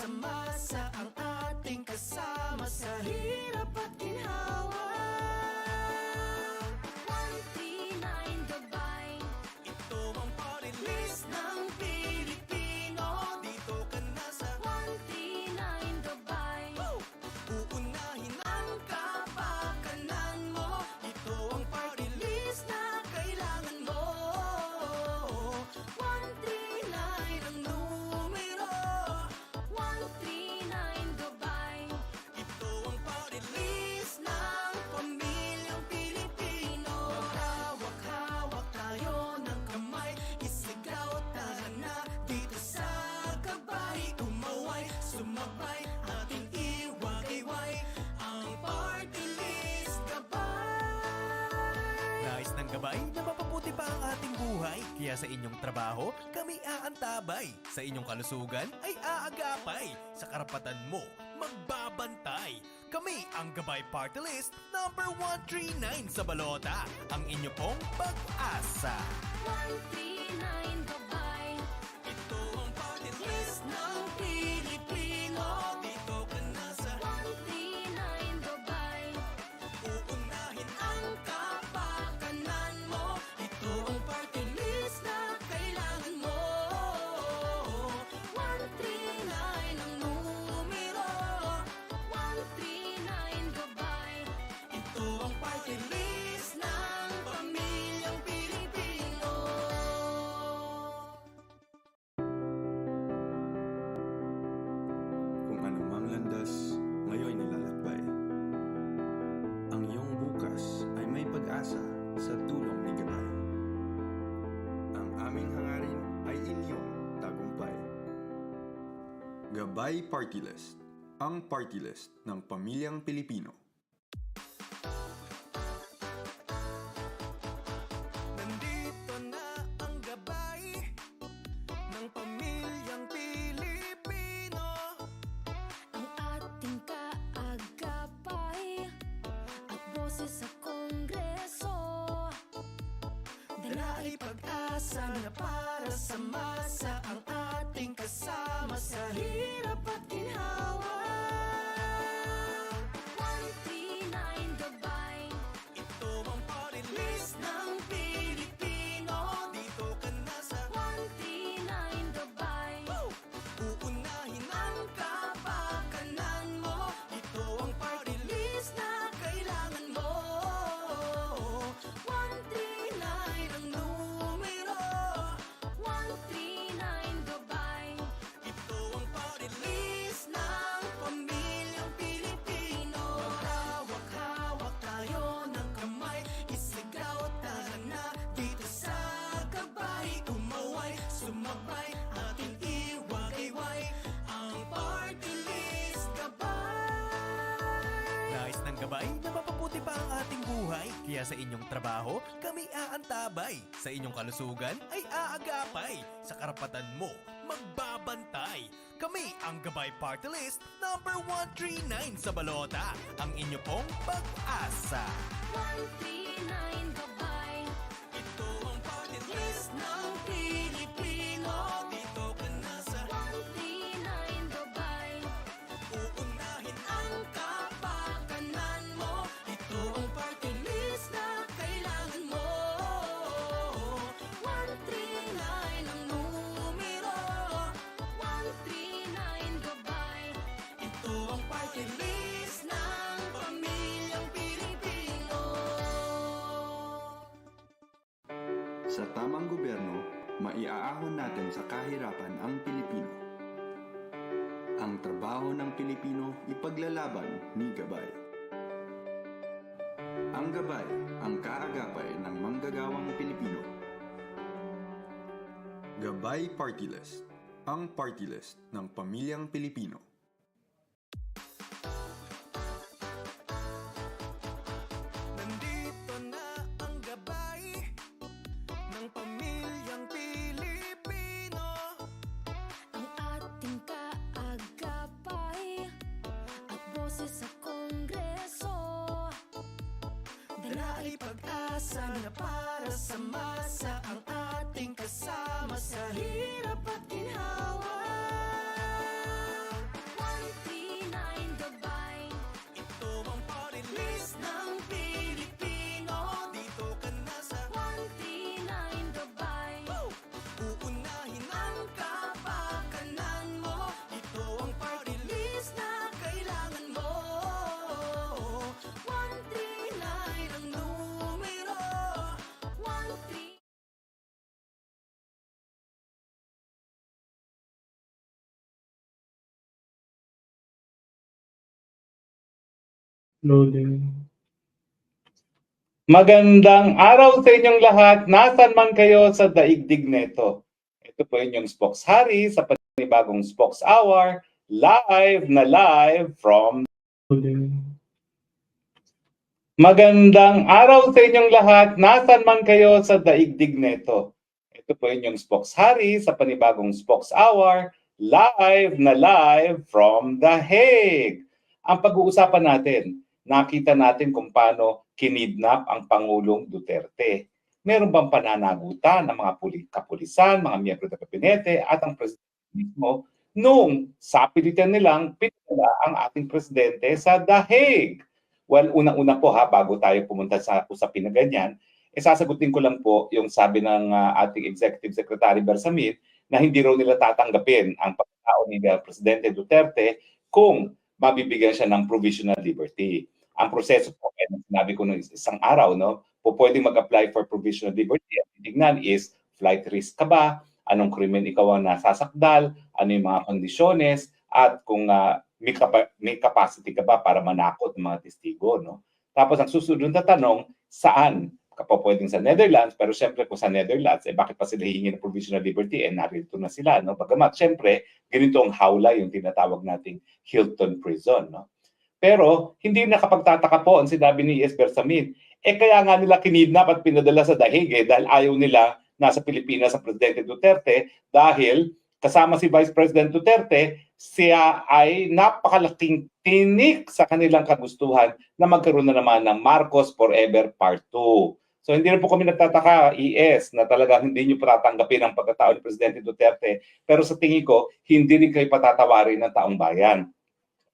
pag-asa na para sa masa Ang ating kasama Nais ng gabay na mapabuti pa ang ating buhay. Kaya sa inyong trabaho, kami aantabay. Sa inyong kalusugan ay aagapay. Sa karapatan mo, magbabantay. Kami ang Gabay Party List number 139 sa balota. Ang inyo pong pag-asa. 139 Gabay Gabay Party List, ang party list ng pamilyang Pilipino. Nandito na ang gabay ng pamilyang Pilipino Ang ating kaagapay sa kongreso Dala pag-asa na para sa masa sumabay, ating iwagayway Ang party list gabay. Nais ng gabay na mapabuti pa ang ating buhay. Kaya sa inyong trabaho, kami aantabay. Sa inyong kalusugan ay aagapay. Sa karapatan mo, magbabantay. Kami ang Gabay Party List number 139 sa balota. Ang inyo pong pag-asa. 139 Gabay Sa tamang gobyerno, maiaahon natin sa kahirapan ang Pilipino. Ang trabaho ng Pilipino ipaglalaban ni Gabay. Ang Gabay, ang kaagapay ng manggagawang Pilipino. Gabay Party List, ang party list ng pamilyang Pilipino. Pag-asa na para sa masa Ang ating kasama sa hirap Loading. Magandang araw sa inyong lahat. Nasaan man kayo sa daigdig neto. Ito po yung Spokes Hari sa panibagong Spokes Hour. Live na live from Loading. Magandang araw sa inyong lahat. Nasaan man kayo sa daigdig neto. Ito po yung Spokes Hari sa panibagong Spokes Hour. Live na live from The Hague. Ang pag-uusapan natin, nakita natin kung paano kinidnap ang Pangulong Duterte. Meron bang pananagutan ng mga puli- kapulisan, mga miyembro ng kabinete at ang presidente mismo nung sapilitan nilang pinadala ang ating presidente sa Hague? Well, unang-una po ha, bago tayo pumunta sa usapin na ganyan, eh, sasagutin ko lang po yung sabi ng ah, ating Executive Secretary Bersamin na hindi raw nila tatanggapin ang pagkatao ni Presidente Duterte kung mabibigyan siya ng provisional liberty. Ang proseso po, eh, sinabi ko nung isang araw, no, po pwedeng mag-apply for provisional liberty. Ang titignan is, flight risk ka ba? Anong krimen ikaw ang nasasakdal? Ano yung mga kondisyones? At kung ah, may, kapa- may capacity ka ba para manakot ng mga testigo, no? Tapos ang susunod na tanong, saan? Kapag pwedeng sa Netherlands, pero syempre kung sa Netherlands, eh bakit pa sila hihingi ng provisional liberty? Eh narito na sila, no? Bagamat, syempre, ganito ang hawla yung tinatawag nating Hilton Prison, no? Pero hindi nakapagtataka po ang sinabi ni Yes Bersamin. Eh kaya nga nila kinidnap at pinadala sa dahig eh, dahil ayaw nila nasa Pilipinas sa Presidente Duterte dahil kasama si Vice President Duterte, siya ay napakalaking tinik sa kanilang kagustuhan na magkaroon na naman ng Marcos Forever Part 2. So hindi na po kami nagtataka, ES, na talagang hindi nyo patatanggapin ang pagkatao ni Presidente Duterte. Pero sa tingin ko, hindi rin kayo patatawarin ng taong bayan.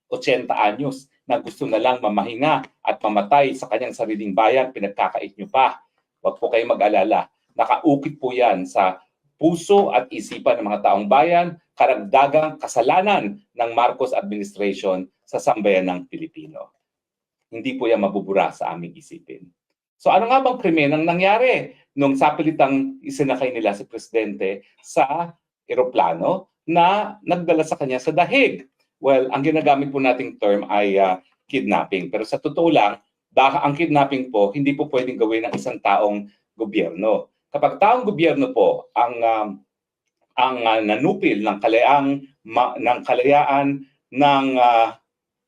80 anyos na gusto na lang mamahinga at mamatay sa kanyang sariling bayan, pinagkakait nyo pa. Huwag po kayo mag-alala. Nakaukit po yan sa puso at isipan ng mga taong bayan, karagdagang kasalanan ng Marcos administration sa sambayan ng Pilipino. Hindi po yan mabubura sa aming isipin. So ano nga bang krimen ang nangyari nung sapilitang isinakay nila si Presidente sa eroplano na nagdala sa kanya sa dahig? Well, ang ginagamit po nating term ay ah, kidnapping. Pero sa totoo lang, dahil ang kidnapping po, hindi po pwedeng gawin ng isang taong gobyerno. Kapag taong gobyerno po ang um, ang ah, nanupil ng kalayaang ma- ng kalayaan ng ah,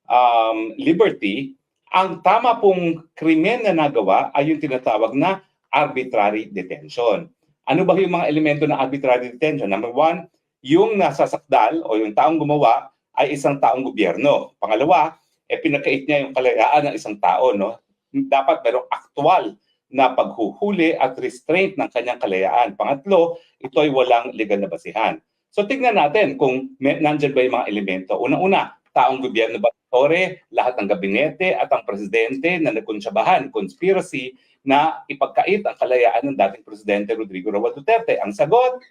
um, liberty, ang tama pong krimen na nagawa ay yung tinatawag na arbitrary detention. Ano ba yung mga elemento ng arbitrary detention? Number one, yung nasasakdal o yung taong gumawa ay isang taong gobyerno. Pangalawa, eh pinakait niya yung kalayaan ng isang tao. No? Dapat merong aktual na paghuhuli at restraint ng kanyang kalayaan. Pangatlo, ito ay walang legal na basihan. So tignan natin kung may, nandyan ba yung mga elemento. Una-una, taong gobyerno ba Tore, lahat ng gabinete at ang presidente na nagkunsyabahan, conspiracy na ipagkait ang kalayaan ng dating presidente Rodrigo Roa Duterte. Ang sagot,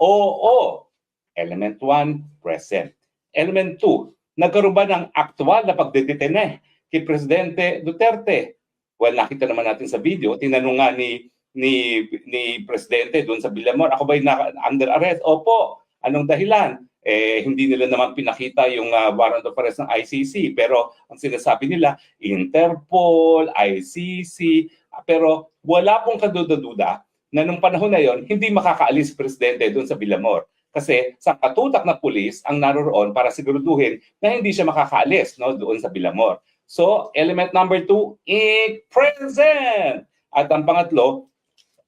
oo. Element 1, present. Element 2, nagkaroon ba ng aktual na pagdedetene kay Presidente Duterte? Well, nakita naman natin sa video, tinanong nga ni ni ni presidente doon sa Villamor, ako na, under arrest? Opo. Anong dahilan? Eh hindi nila naman pinakita yung ah, warrant of arrest ng ICC, pero ang sinasabi nila Interpol, ICC, pero wala pong kaduda-duda na nung panahon na yon hindi makakaalis si presidente doon sa Villamor. Kasi sa katutak na pulis ang naroroon para siguraduhin na hindi siya makakaalis no, doon sa Villamor. So, element number two, eh, present. At ang pangatlo,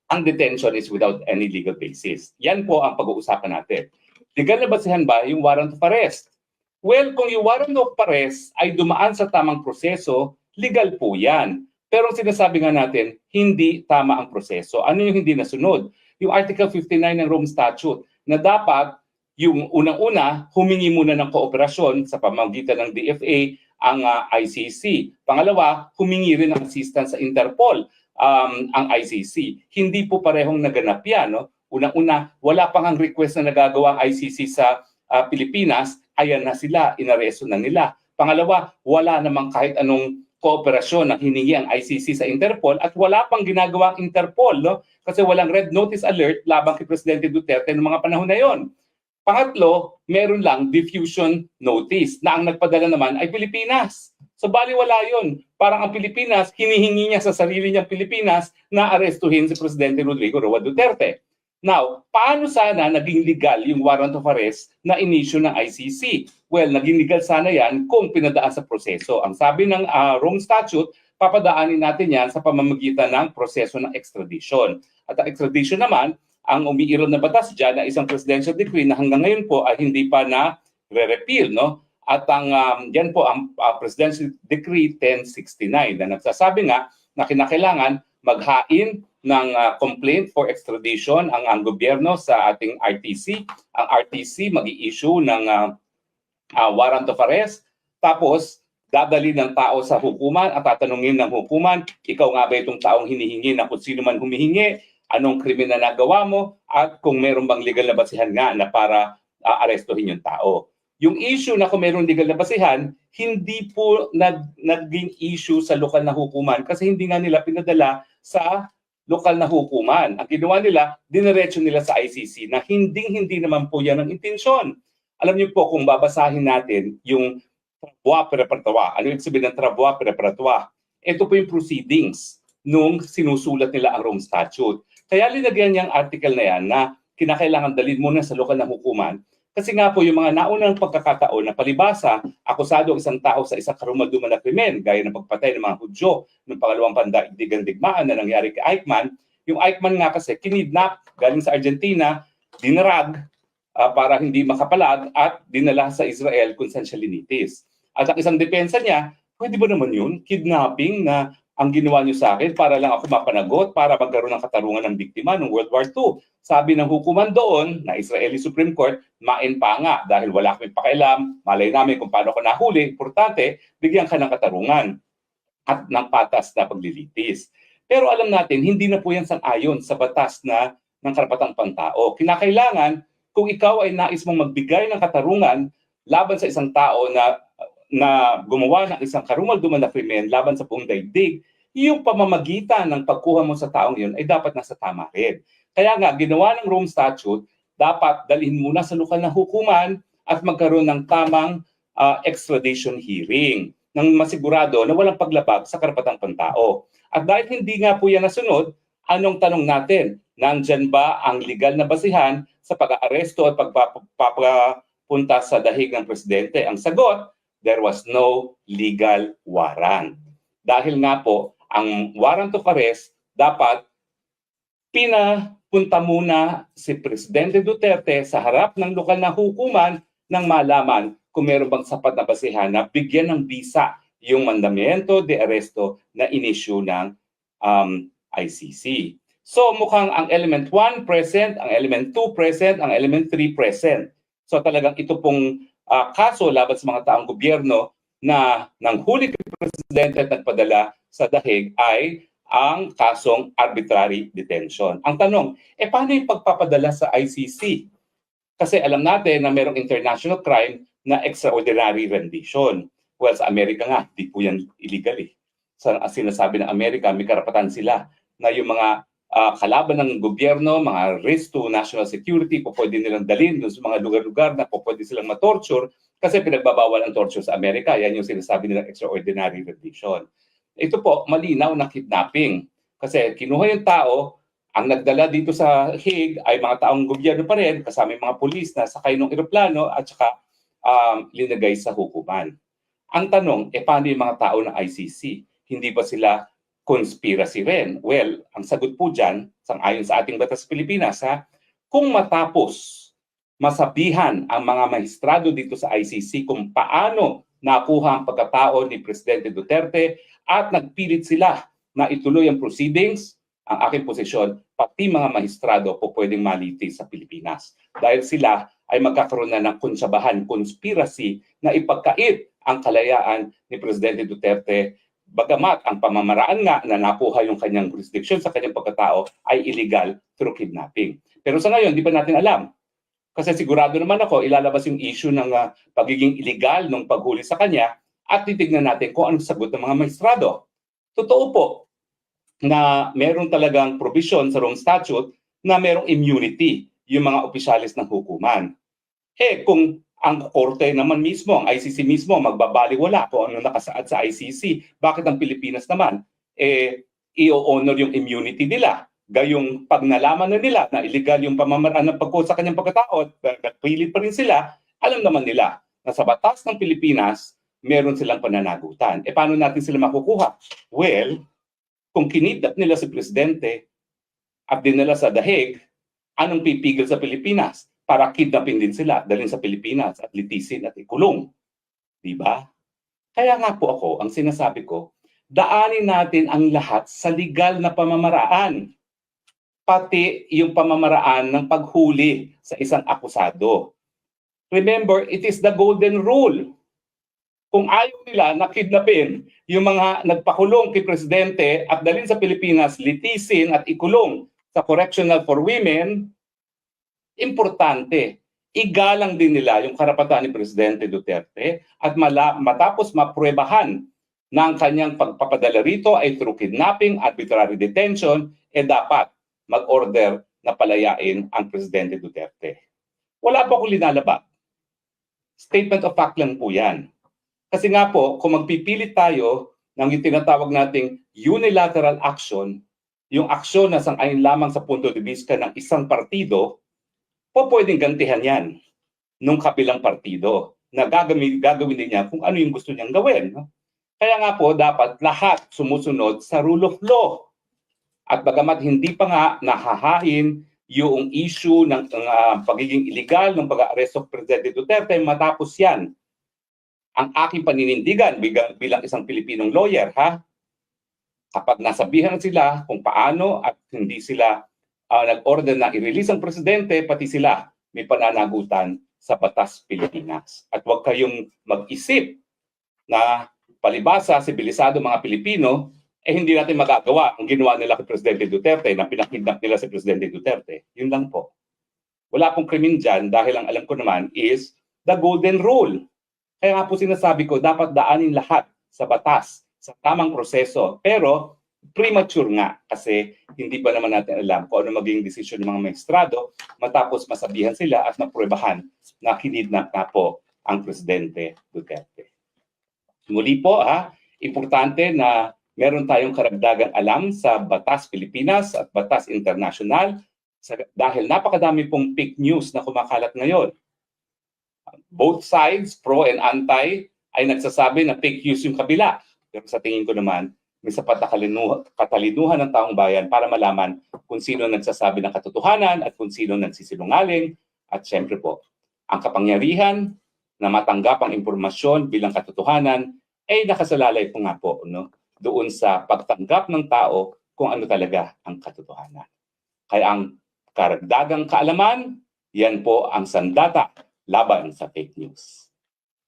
ang detention is without any legal basis. Yan po ang pag-uusapan natin. Legal na basihan ba yung warrant of arrest? Well, kung yung warrant of arrest ay dumaan sa tamang proseso, legal po yan. Pero sinasabi nga natin, hindi tama ang proseso. Ano yung hindi nasunod? Yung Article 59 ng Rome Statute na dapat yung unang-una, humingi muna ng kooperasyon sa pamamagitan ng DFA ang ah, ICC. Pangalawa, humingi rin ng assistance sa Interpol um, ang ICC. Hindi po parehong naganap yan. No? Unang-una, wala pang ang request na nagagawa ang ICC sa ah, Pilipinas, ayan na sila, inareso na nila. Pangalawa, wala namang kahit anong kooperasyon na hiningi ang ICC sa Interpol at wala pang ginagawa ang Interpol no? kasi walang red notice alert labang kay Presidente Duterte noong mga panahon na yon. Pangatlo, meron lang diffusion notice na ang nagpadala naman ay Pilipinas. So baliwala yun. Parang ang Pilipinas, hinihingi niya sa sarili niyang Pilipinas na arestuhin si Presidente Rodrigo Roa Duterte. Now, paano sana naging legal yung warrant of arrest na inisyu ng ICC? Well, naging legal sana yan kung pinadaan sa proseso. Ang sabi ng ah, Rome Statute, papadaanin natin yan sa pamamagitan ng proseso ng extradition. At ang extradition naman, ang umiiral na batas dyan na isang presidential decree na hanggang ngayon po ay hindi pa na re-repeal, no? At ang um, yan po ang uh, Presidential Decree 1069 na nagsasabi nga na kinakailangan maghain ng uh, complaint for extradition ang ang gobyerno sa ating RTC. Ang RTC mag-i-issue ng uh, uh, warrant of arrest tapos dadali ng tao sa hukuman at tatanungin ng hukuman, ikaw nga ba itong taong hinihingi na kung sino man humihingi, anong krimen na nagawa mo, at kung meron bang legal na basihan nga na para uh, arestuhin yung tao. Yung issue na kung meron legal na basihan, hindi po nag, naging issue sa lokal na hukuman kasi hindi nga nila pinadala sa lokal na hukuman. Ang ginawa nila, diniretso nila sa ICC na hindi-hindi naman po yan ang intensyon. Alam niyo po kung babasahin natin yung travaux preparatoire. Ano yung sabihin ng travaux preparatoire? Ito po yung proceedings nung sinusulat nila ang Rome Statute. Kaya linagyan niyang article na yan na kinakailangan dalhin muna sa lokal na hukuman kasi nga po yung mga naunang pagkakataon na palibasa, akusado ang isang tao sa isang karumalduman na krimen, gaya ng pagpatay ng mga Hudyo ng pangalawang pandaigdigang digmaan na nangyari kay Eichmann. Yung Eichmann nga kasi kinidnap galing sa Argentina, dinarag ah, para hindi makapalag at dinala sa Israel kung saan siya linitis. At ang isang depensa niya, pwede ba naman yun? Kidnapping na ang ginawa niyo sa akin para lang ako mapanagot, para magkaroon ng katarungan ng biktima ng World War II. Sabi ng hukuman doon na Israeli Supreme Court, main pa nga dahil wala kami pakialam, malay namin kung paano ko nahuli, importante, bigyan ka ng katarungan at ng patas na paglilitis. Pero alam natin, hindi na po yan sang-ayon sa batas na ng karapatang pantao. Kinakailangan, kung ikaw ay nais mong magbigay ng katarungan laban sa isang tao na na gumawa ng isang karumalduman na krimen laban sa buong daigdig, yung pamamagitan ng pagkuha mo sa taong yun ay dapat nasa tama rin. Kaya nga, ginawa ng Rome Statute, dapat dalhin muna sa lokal na hukuman at magkaroon ng tamang ah, extradition hearing nang masigurado na walang paglabag sa karapatang pantao. At dahil hindi nga po yan nasunod, anong tanong natin? Nandyan ba ang legal na basihan sa pag-aaresto at pagpapunta sa dahig ng presidente? Ang sagot, there was no legal warrant. Dahil nga po, ang warrant of arrest dapat pinapunta muna si Presidente Duterte sa harap ng lokal na hukuman nang malaman kung meron bang sapat na basihan na bigyan ng visa yung mandamiento de arresto na inisyu ng um, ICC. So mukhang ang element 1 present, ang element 2 present, ang element 3 present. So talagang ito pong ah, kaso laban sa mga taong gobyerno na nang huli kay Presidente at nagpadala sa dahig ay ang kasong arbitrary detention. Ang tanong, eh paano yung pagpapadala sa ICC? Kasi alam natin na merong international crime na extraordinary rendition. Well, sa Amerika nga, di po yan illegal eh. Sa sinasabi ng Amerika, may karapatan sila na yung mga ah, kalaban ng gobyerno, mga risk to national security, po pwede nilang dalhin sa mga lugar-lugar na po pwede silang matorture kasi pinagbabawal ang torture sa Amerika. Yan yung sinasabi nilang extraordinary rendition. Ito po, malinaw na kidnapping. Kasi kinuha yung tao, ang nagdala dito sa Hague ay mga taong gobyerno pa rin, kasama yung mga pulis na sakay ng eroplano at saka um, linagay sa hukuman. Ang tanong, e paano yung mga tao ng ICC? Hindi ba sila conspiracy rin? Well, ang sagot po dyan, sang-ayon sa ating batas Pilipinas, ha, kung matapos masabihan ang mga maestrado dito sa ICC kung paano nakuha ang pagkatao ni Presidente Duterte at nagpilit sila na ituloy ang proceedings, ang aking posisyon, pati mga maestrado po pwedeng maliti sa Pilipinas. Dahil sila ay magkakaroon na ng konsabahan, conspiracy na ipagkait ang kalayaan ni Presidente Duterte bagamat ang pamamaraan nga na nakuha yung kanyang jurisdiction sa kanyang pagkatao ay illegal through kidnapping. Pero sa ngayon, di pa natin alam. Kasi sigurado naman ako, ilalabas yung issue ng ah, pagiging illegal ng paghuli sa kanya at titignan natin kung anong sagot ng mga maestrado. Totoo po na meron talagang provision sa Rome Statute na merong immunity yung mga opisyalis ng hukuman. Eh, kung ang korte naman mismo, ang ICC mismo, magbabaliwala kung ano nakasaad sa ICC. Bakit ang Pilipinas naman? Eh, i-honor yung immunity nila. Gayong pag nalaman na nila na illegal yung pamamaraan ng pagkot sa kanyang pagkatao at nagpilit pa rin sila, alam naman nila na sa batas ng Pilipinas, meron silang pananagutan. E paano natin sila makukuha? Well, kung kinidnap nila si Presidente at dinala sa dahig, anong pipigil sa Pilipinas? Para kidnapin din sila, dalhin sa Pilipinas at litisin at ikulong. Di ba? Kaya nga po ako, ang sinasabi ko, daanin natin ang lahat sa legal na pamamaraan. Pati yung pamamaraan ng paghuli sa isang akusado. Remember, it is the golden rule. Kung ayaw nila na kidnapin yung mga nagpakulong kay Presidente at dalhin sa Pilipinas, litisin at ikulong sa correctional for women, importante, igalang din nila yung karapatan ni Presidente Duterte at mala, matapos mapruebahan na ang kanyang pagpapadala rito ay through kidnapping, arbitrary detention, eh dapat mag-order na palayain ang Presidente Duterte. Wala po akong linalabag. Statement of fact lang po yan. Kasi nga po, kung magpipilit tayo ng yung tinatawag nating unilateral action, yung aksyon na sang-ayon lamang sa punto de vista ng isang partido, po pwedeng gantihan yan nung kabilang partido na gagawin, gagawin din niya kung ano yung gusto niyang gawin. No? Kaya nga po, dapat lahat sumusunod sa rule of law. At bagamat hindi pa nga nahahain yung issue ng uh, pagiging illegal ng pag-aaresto ng Presidente Duterte, matapos yan, ang aking paninindigan bilang, bilang isang Pilipinong lawyer, ha? Kapag nasabihan sila kung paano at hindi sila uh, nag-order na i-release ang presidente, pati sila may pananagutan sa batas Pilipinas. At huwag kayong mag-isip na palibasa, sibilisado mga Pilipino, eh hindi natin magagawa ang ginawa nila kay Presidente Duterte na pinakidnap nila si Presidente Duterte. Yun lang po. Wala pong krimen dyan dahil ang alam ko naman is the golden rule. Kaya nga po sinasabi ko, dapat daanin lahat sa batas, sa tamang proseso. Pero premature nga kasi hindi pa naman natin alam kung ano maging desisyon ng mga maestrado matapos masabihan sila at mapruebahan na kinidnap na po ang Presidente Duterte. Muli po ha, importante na meron tayong karagdagang alam sa Batas Pilipinas at Batas International sa, dahil napakadami pong fake news na kumakalat ngayon. Both sides, pro and anti, ay nagsasabi na fake news yung kabila. Pero sa tingin ko naman, may sapat na katalinuhan ng taong bayan para malaman kung sino nagsasabi ng katotohanan at kung sino nagsisinungaling. At syempre po, ang kapangyarihan na matanggap ang impormasyon bilang katotohanan ay nakasalalay po nga po no, doon sa pagtanggap ng tao kung ano talaga ang katotohanan. Kaya ang karagdagang kaalaman, yan po ang sandata laban sa fake news.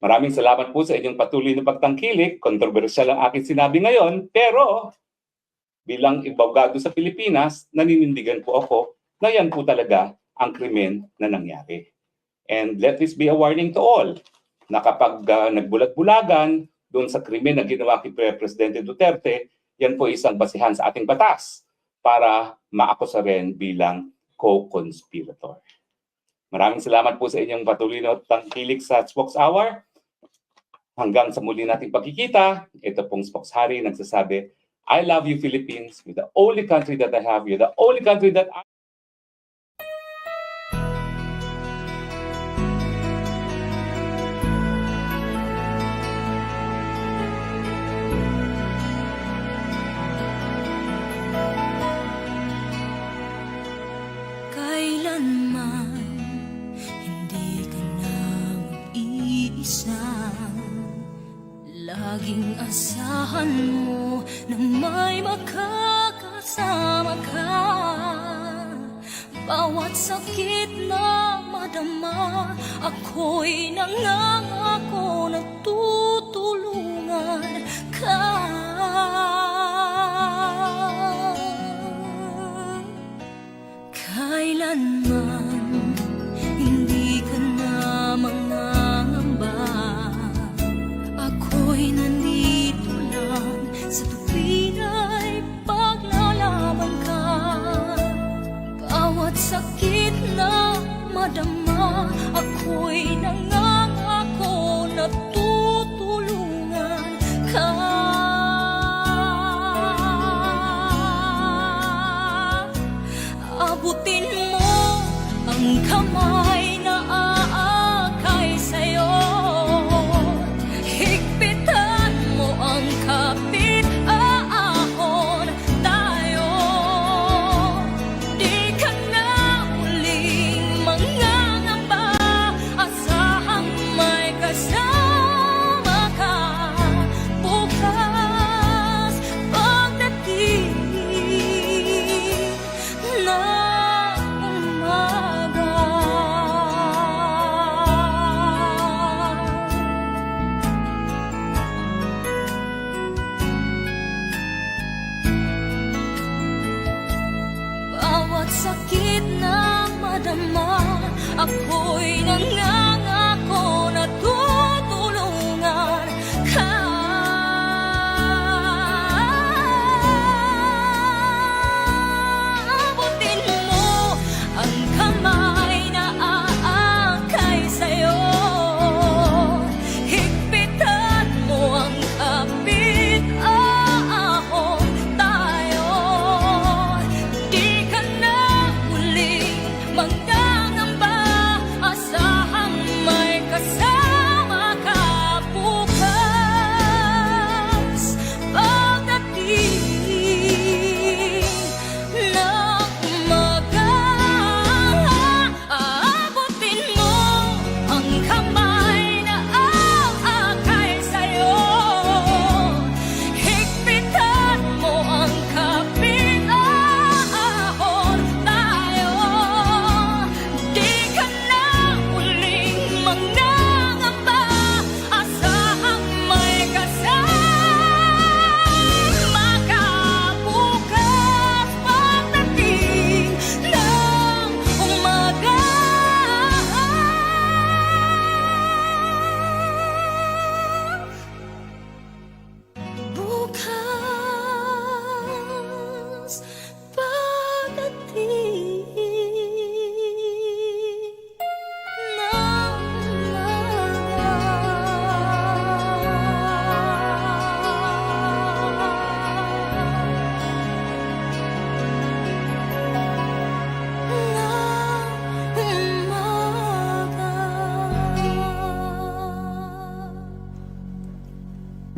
Maraming salamat po sa inyong patuloy na pagtangkilik. Kontrobersyal ang aking sinabi ngayon, pero bilang ibabgado sa Pilipinas, naninindigan po ako na yan po talaga ang krimen na nangyari. And let this be a warning to all na kapag uh, nagbulag-bulagan doon sa krimen na ginawa kay Presidente Duterte, yan po isang basihan sa ating batas para maakusa rin bilang co-conspirator. Maraming salamat po sa inyong patuloy na tangkilik sa Spokes Hour. Hanggang sa muli nating pagkikita, ito pong Spokes Hari nagsasabi, I love you Philippines. You're the only country that I have. You're the only country that I Bawat sakit na madama Ako'y nangangako na tutulungan ka Ako'y nangangamba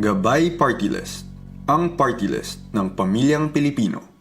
Gabay Party List. Ang party list ng pamilyang Pilipino.